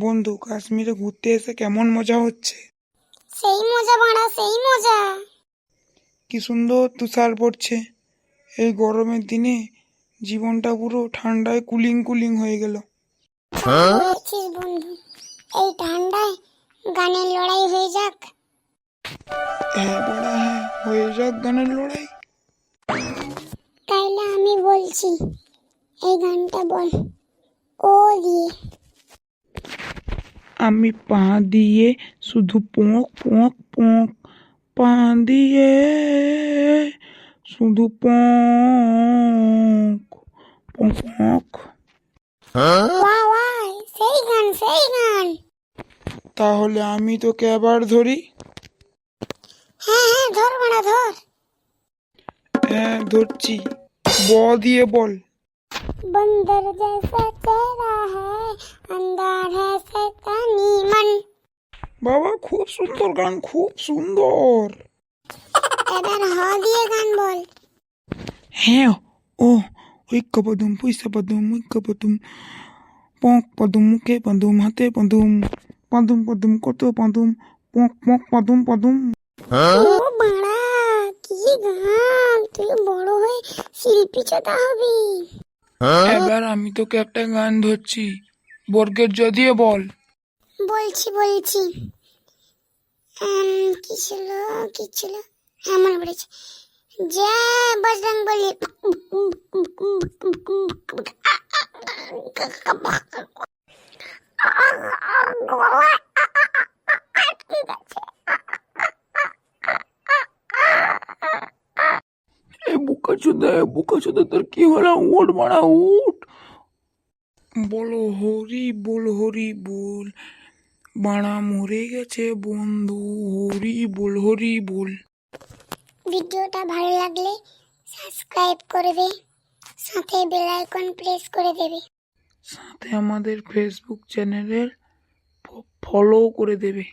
বন্ধু কাশ্মীরে ঘুরতে এসে কেমন মজা হচ্ছে? সেই মজা বাড়া সেই মজা। কি সুন্দর তুষার পড়ছে। এই গরমের দিনে জীবনটা পুরো ঠান্ডায় কুলিং কুলিং হয়ে গেল। বলছিস বন্ধু এই ঠান্ডায় গানের লড়াই হয়ে যাক। হ্যাঁ বড়া হ্যাঁ হয়ে যাক গানের লড়াই। তাইলে আমি বলছি এই গানটা বল। ও দিয়ে আমি পা দিয়ে শুধু পোঁক পোঁক পোঁক পা দিয়ে শুধু পোঁক পোঁক। পোঁক ওয়া ওয়াই সেই গান সেই গান। তাহলে আমি তোকে আবার ধরি? হ্যাঁ হ্যাঁ ধর বাড়া ধর। হ্যাঁ ধরছি। ব দিয়ে বল। बंदर जैसा चेहरा है अंदर है शैतानी मन বাবা খুব সুন্দর গান খুব সুন্দর এবার হ দিয়ে গান বল হ্যাঁ ও ওই কপদুম পয়সা পদুম ওই কপদুম পক পদুম মুখে পদুম হাতে পদুম পদুম পদুম কত পদুম পক পক পদুম পদুম ও বাড়া কি গান তুই বড় হয়ে শিল্পী চোদা হবি এবার আমি তোকে একটা গান ধরছি বর্গের দিয়ে বল বলছি বলছি কি ছিল কি ছিল হ্যাঁ মনে পড়েছে জয় বজরং বলি বুকা চোদা বুকা চোদা তোর কি হলো? উঠ মারা উঠ। বলো হরি বল হরি বল। বাড়া মরে গেছে বন্ধু হরি বল হরি বল। ভিডিওটা ভালো লাগলে সাবস্ক্রাইব করবে সাথে বেল আইকন প্রেস করে দেবে। সাথে আমাদের ফেসবুক চ্যানেলের ফলো করে দেবে।